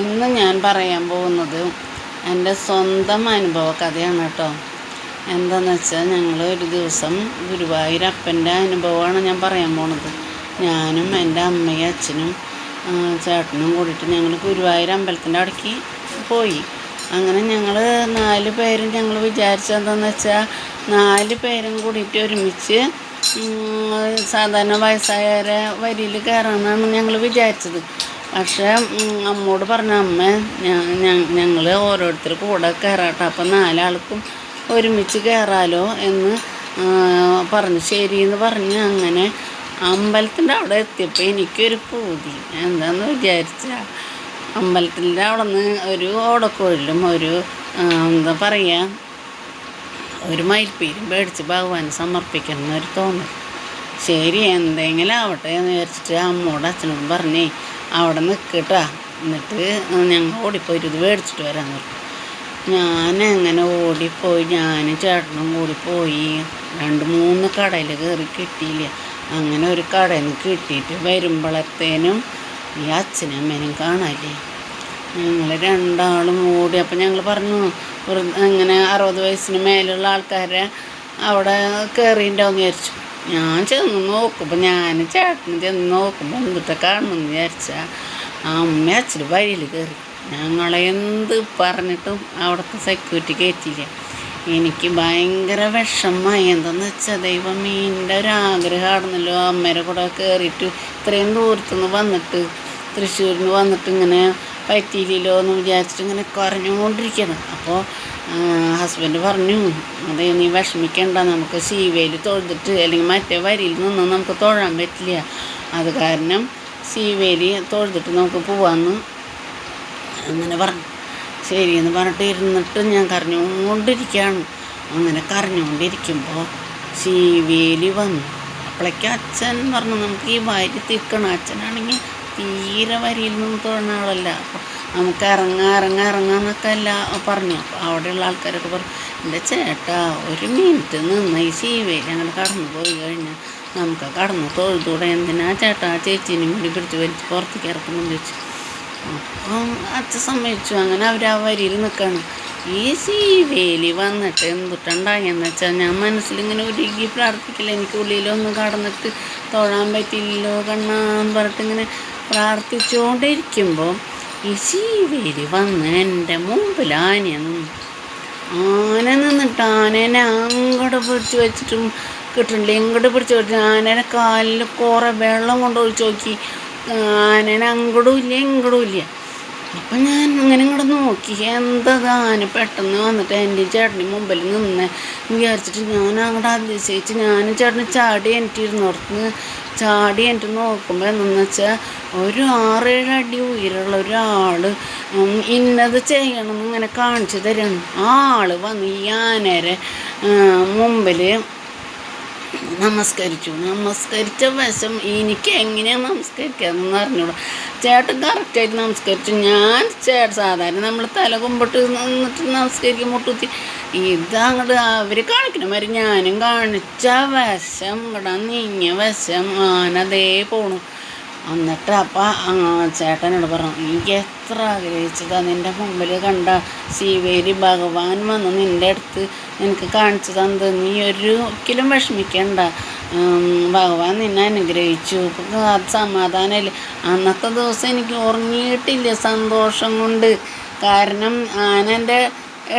ഇന്ന് ഞാൻ പറയാൻ പോകുന്നത് എന്റെ സ്വന്തം അനുഭവ കഥയാണ് കേട്ടോ. എന്താണെന്ന് വെച്ചാൽ ഞങ്ങൾ ഒരു ദിവസം ഗുരുവായൂർ അപ്പന്റെ അനുഭവമാണ് ഞാൻ പറയാൻ പോണത്. ഞാനും എന്റെ അമ്മയും അച്ഛനും ചേട്ടനും കൂടിയിട്ട് ഞങ്ങൾ ഗുരുവായൂർ അമ്പലത്തിന്റെ അവിടേക്ക് പോയി. അങ്ങനെ ഞങ്ങൾ നാല് പേരും ഞങ്ങൾ വിചാരിച്ചതെന്താണെന്ന് വെച്ചാൽ നാല് പേരും കൂടിയിട്ട് ഒരുമിച്ച് സാധാരണ വയസ്സായവരെ വരിയിൽ കയറാമെന്നാണ് ഞങ്ങൾ വിചാരിച്ചത്. പക്ഷേ അമ്മോട് പറഞ്ഞ അമ്മ ഞങ്ങൾ ഓരോരുത്തർ കൂടെ കയറാട്ടെ അപ്പം നാലാൾക്കും ഒരുമിച്ച് കയറാലോ എന്ന് പറഞ്ഞ് ശരിയെന്ന് പറഞ്ഞ് അങ്ങനെ അമ്പലത്തിന്റെ അവിടെ എത്തിയപ്പോൾ എനിക്കൊരു പൂതി. എന്താന്ന് വിചാരിച്ചാൽ അമ്പലത്തിന്റെ അവിടെ നിന്ന് ഒരു ഓടക്കോഴിലും ഒരു എന്താ പറയുക ഒരു മയിൽപ്പീരും മേടിച്ച് ഭഗവാൻ സമർപ്പിക്കണം എന്നൊരു തോന്നൽ. ശരി എന്തെങ്കിലും ആവട്ടെ എന്ന് വിചാരിച്ചിട്ട് അമ്മോട് അച്ഛനോടും പറഞ്ഞേ അവിടെ നിൽക്കട്ടാ എന്നിട്ട് ഞങ്ങൾ ഓടിപ്പോയിട്ട് ഇത് മേടിച്ചിട്ട് വരാൻ പറഞ്ഞു. ഞാൻ അങ്ങനെ ഓടിപ്പോയി ഞാനും ചേട്ടനും കൂടി പോയി. രണ്ട് മൂന്ന് കടയിൽ കയറി കിട്ടിയില്ല. അങ്ങനെ ഒരു കടയിൽ നിന്ന് കിട്ടിയിട്ട് വരുമ്പോഴത്തേനും ഈ അച്ഛനും അമ്മേനും കാണാല്ലേ? ഞങ്ങൾ രണ്ടാളും ഓടി. അപ്പം ഞങ്ങൾ പറഞ്ഞു ഇങ്ങനെ അറുപത് വയസ്സിന് മേലുള്ള ആൾക്കാരെ അവിടെ കയറിയിട്ടുണ്ടാവും വിചാരിച്ചു. ഞാൻ ചെന്ന് നോക്കുമ്പോൾ ഞാൻ ചേട്ടന് ചെന്ന് നോക്കുമ്പോൾ മുമ്പത്തെ കാണുമെന്ന് വിചാരിച്ചാൽ ആ അമ്മ അച്ഛന് വഴിയിൽ കയറി ഞങ്ങളെ എന്ത് പറഞ്ഞിട്ടും അവിടുത്തെ സെക്യൂരിറ്റി കയറ്റിയില്ല എനിക്ക് ഭയങ്കര വിഷമമായി. എന്താണെന്ന് വെച്ചാൽ ദൈവം എന്റെ ഒരു ആഗ്രഹമാണെന്നല്ലോ അമ്മേരെ കൂടെ കയറിയിട്ട് ഇത്രയും ദൂരത്തുനിന്ന് വന്നിട്ട് തൃശ്ശൂരിൽ നിന്ന് വന്നിട്ട് ഇങ്ങനെ പറ്റിയില്ലല്ലോ എന്ന് വിചാരിച്ചിട്ട് ഇങ്ങനെ കുറഞ്ഞുകൊണ്ടിരിക്കണം അപ്പോൾ ഹസ്ബൻഡ് പറഞ്ഞു അതെ നീ വിഷമിക്കണ്ട. നമുക്ക് സീവയിൽ തൊഴുതിട്ട് അല്ലെങ്കിൽ മറ്റേ വരിയിൽ നിന്ന് നമുക്ക് തൊഴാൻ പറ്റില്ല. അത് കാരണം സീവേലി തൊഴുതിട്ട് നമുക്ക് പോവാമെന്ന് അങ്ങനെ പറഞ്ഞു. ശരിയെന്ന് പറഞ്ഞിട്ട് ഇരുന്നിട്ട് ഞാൻ കരഞ്ഞുകൊണ്ടിരിക്കുകയാണ്. അങ്ങനെ കരഞ്ഞുകൊണ്ടിരിക്കുമ്പോൾ ശീവേലി വന്നു. അപ്പോഴേക്കും അച്ഛൻ പറഞ്ഞു നമുക്ക് ഈ വരി തിക്കണം അച്ഛനാണെങ്കിൽ തീരെ വരിയിൽ നിന്ന് തൊഴുന്ന ആളല്ല. അപ്പോൾ നമുക്ക് ഇറങ്ങാം ഇറങ്ങാം എന്നൊക്കെ അല്ല പറഞ്ഞു. അപ്പോൾ അവിടെയുള്ള ആൾക്കാരൊക്കെ പറഞ്ഞു എന്റെ ചേട്ടാ ഒരു മിനിറ്റ് നിന്ന് ഈ ശീവയിൽ അങ്ങനെ കടന്നു പോയി കഴിഞ്ഞാൽ നമുക്ക് കടന്നു തൊഴുതൂടെ എന്തിനാ ചേട്ടാ? ചേച്ചീനും കൂടി പിടിച്ച് വലിച്ച് പുറത്തേക്ക് ഇറക്കുമെന്ന് ചോദിച്ചു. അപ്പം അച്ഛൻ സമ്മതിച്ചു. അങ്ങനെ അവർ ആ വരിയിൽ നിൽക്കണം ഈ സീവേലി വന്നിട്ട് എന്തുട്ടുണ്ടായെന്ന് വെച്ചാൽ ഞാൻ മനസ്സിലിങ്ങനെ ഒരുക്കി പ്രാർത്ഥിക്കില്ല. എനിക്ക് ഉള്ളിലൊന്നും കടന്നിട്ട് തൊഴാൻ പറ്റില്ലല്ലോ കണ്ണാന്ന് പറഞ്ഞിട്ട് ഇങ്ങനെ പ്രാർത്ഥിച്ചുകൊണ്ടിരിക്കുമ്പോൾ സീവേലി വന്ന് എന്റെ മുമ്പിൽ ആന നിന്നു ആന നിന്നിട്ട് ആനേനെ അങ്ങോട്ട് പിടിച്ച് വെച്ചിട്ടും കിട്ടുന്നുണ്ട് ഇങ്ങോട്ട് പിടിച്ച് വെച്ചിട്ട് ആനേനെ കാലിൽ കുറേ വെള്ളം കൊണ്ട് ഒഴിച്ച് നോക്കി. ആനേനെ അങ്ങോട്ടും ഇല്ല ഇങ്ങോട്ടും ഇല്ല. അപ്പം ഞാൻ അങ്ങനെ ഇങ്ങോട്ട് നോക്കി. എന്താ ആന പെട്ടെന്ന് വന്നിട്ട് എന്റെ ചേട്ടന്റെ മുമ്പിൽ നിന്ന് വിചാരിച്ചിട്ട് ഞാൻ അങ്ങോട്ട് അതിശയിച്ച് ഞാനും ചേട്ടന് ചാടി എനിട്ടിരുന്നോർത്ത് ചാടി എന്റെ നോക്കുമ്പോൾ എന്തെന്ന് വെച്ചാൽ ഒരു ആറേഴ് അടി ഉയരമുള്ള ഒരാൾ ഇന്നത് ചെയ്യണമെന്ന് ഇങ്ങനെ കാണിച്ചു തരാണ് ആ ആൾ വന്ന് ഈ ആനേരെ മുമ്പിൽ നമസ്കരിച്ചു. നമസ്കരിച്ച വശം എനിക്ക് എങ്ങനെയാണ് നമസ്കരിക്കാമെന്ന് അറിഞ്ഞൂടാ. ചേട്ടൻ കറക്റ്റായിട്ട് നമസ്കരിച്ചു. ഞാൻ ചേട്ടൻ സാധാരണ നമ്മൾ തല കുമ്പിട്ട് നിന്നിട്ട് നമസ്കരിക്കും മുട്ടുത്തി. ഇതങ്ങോട്ട് അവർ കാണിക്കണം മാതിരി ഞാനും കാണിച്ച വശം ഇവിടെ നീങ്ങിയ വശം ആനതേ പോണു. എന്നിട്ട് അപ്പം ചേട്ടനോട് പറഞ്ഞു എനിക്ക് എത്ര ആഗ്രഹിച്ചതാ നിന്റെ മുമ്പിൽ കണ്ട ശിവേരി ഭഗവാൻ വന്ന് നിന്റെ അടുത്ത് നിനക്ക് കാണിച്ചു തന്നത്. നീ ഒരിക്കലും വിഷമിക്കണ്ട. ഭഗവാൻ നിന്നെ അനുഗ്രഹിച്ചു. അത് സമാധാനമില്ല അന്നത്തെ ദിവസം എനിക്ക് ഉറങ്ങിയിട്ടില്ല സന്തോഷം കൊണ്ട്. കാരണം ആനന്റെ